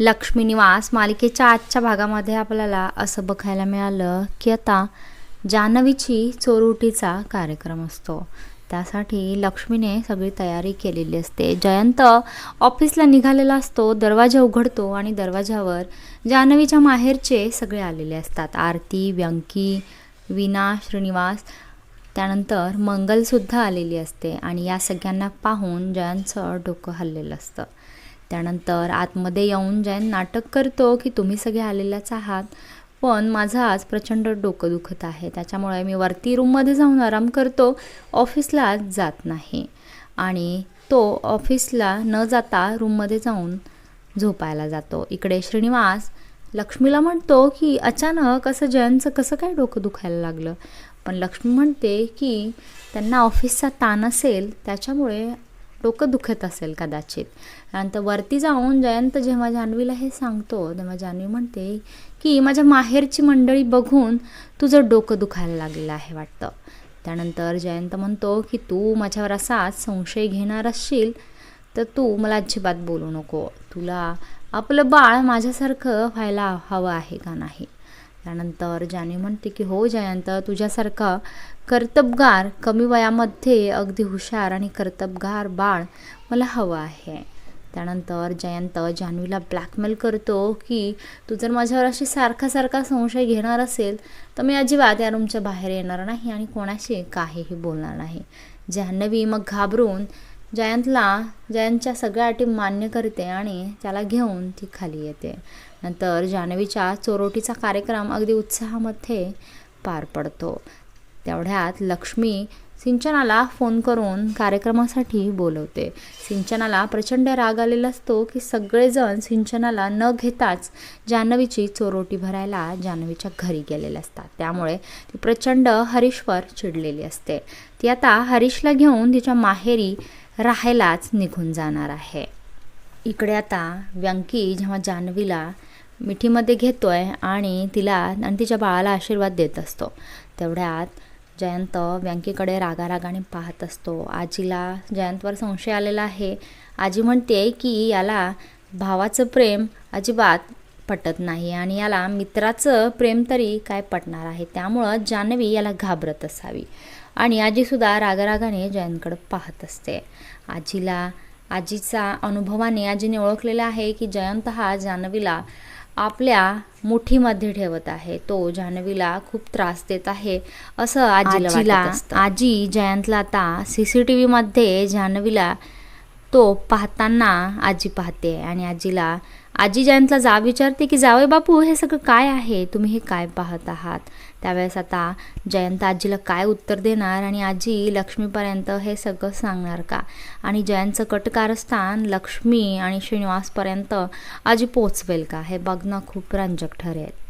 लक्ष्मी निवास मालिकेच्या आजच्या भागामध्ये आपल्याला असं बघायला मिळालं की आता जान्हवीची चोरुटीचा कार्यक्रम असतो. त्यासाठी लक्ष्मीने सगळी तयारी केलेली असते. जयंत ऑफिसला निघालेला असतो दरवाजा उघडतो आणि दरवाजावर जान्हवीच्या माहेरचे सगळे आलेले असतात. आरती व्यंकी विना श्रीनिवास त्यानंतर मंगलसुद्धा आलेली असते. आणि या सगळ्यांना पाहून जयंतचं डोकं हललेलं असतं. त्यानंतर आतमध्ये येऊन जैन नाटक करतो की तुम्ही सगळे आलेल्याच आहात. पण माझं आज प्रचंड डोकं दुखत आहे. त्याच्यामुळे मी वरती रूममध्ये जाऊन आराम करतो. ऑफिसला जात नाही. आणि तो ऑफिसला न जाता रूममध्ये जाऊन झोपायला जातो. इकडे श्रीनिवास लक्ष्मीला म्हणतो की अचानक असं जयंतचं कसं काय डोकं दुखायला लागलं? पण लक्ष्मी म्हणते की त्यांना ऑफिसचा ताण असेल त्याच्यामुळे डोकं दुखत असेल कदाचित. नंतर वरती जाऊन जयंत जेव्हा जान्हवीला हे सांगतो तेव्हा जान्हवी म्हणते की माझ्या माहेरची मंडळी बघून तुझं डोकं दुखायला लागलेलं आहे वाटतं. त्यानंतर जयंत म्हणतो की तू माझ्यावर असाच संशय घेणार असशील तर तू मला अजिबात बोलू नको. तुला आपलं बाळ माझ्यासारखं व्हायला हवं आहे का नाही? त्यानंतर ज्याने म्हणते की हो जयंत तुझ्यासारखा कर्तबगार कमी वयामध्ये अगदी हुशार आणि कर्तबगार बाळ मला हवं आहे. त्यानंतर जयंत जान्हवीला ब्लॅकमेल करतो की तू जर माझ्यावर अशी सारखा सारखा संशय घेणार असेल तर मी अजिबात या रूमच्या बाहेर येणार नाही आणि कोणाशी काहीही बोलणार नाही. जान्हवी मग घाबरून जयंतला जयंतच्या सगळ्या अटी मान्य करते आणि त्याला घेऊन ती खाली येते. नंतर जान्हवीच्या चोरोटीचा कार्यक्रम अगदी उत्साहामध्ये पार पडतो. तेवढ्यात लक्ष्मी सिंचनाला फोन करून कार्यक्रमासाठी बोलवते. सिंचनाला प्रचंड राग आलेला असतो की सगळेजण सिंचनाला न घेताच जान्हवीची चोरोटी भरायला जान्हवीच्या घरी गेलेले असतात. त्यामुळे ती प्रचंड हरीशवर चिडलेली असते. ती आता हरीशला घेऊन तिच्या माहेरी राहायलाच निघून जाणार आहे. इकडे आता व्यंकी जेव्हा जान्हवीला मिठीमध्ये घेतोय आणि तिला आणि तिच्या बाळाला आशीर्वाद देत असतो तेवढ्यात जयंत व्यंकीकडे रागारागाने पाहत असतो. आजीला जयंतवर संशय आलेला आहे. आजी म्हणते की याला भावाचं प्रेम अजिबात पटत नाही आणि याला मित्राचं प्रेम तरी काय पटणार आहे? त्यामुळं जान्हवी याला घाबरत असावी. आणि आजीसुद्धा रागारागाने जयंतकडे पाहत असते. आजीला आजीचा अनुभवाने आजीने ओळखलेला आहे की जयंत हा जान्हवीला आपल्या मुठीमध्ये ठेवत आहे. तो जान्हवीला खूप त्रास देत आहे असं आजीला. आजी जयंतला आता सी सी टी व्हीमध्ये जान्हवीला तो पाहताना आजी पाहते आणि आजीला आजी जयंतला जा विचारते की जावय बापू हे सगळं काय आहे? तुम्ही हे काय पाहत आहात? त्यावेळेस आता जयंत आजीला काय उत्तर देणार आणि आजी लक्ष्मीपर्यंत हे सगळं सांगणार का? आणि जयंतचं कटकारस्थान लक्ष्मी आणि श्रीनिवासपर्यंत आजी पोचवेल का? हे बघणं खूप रंजक ठरेल.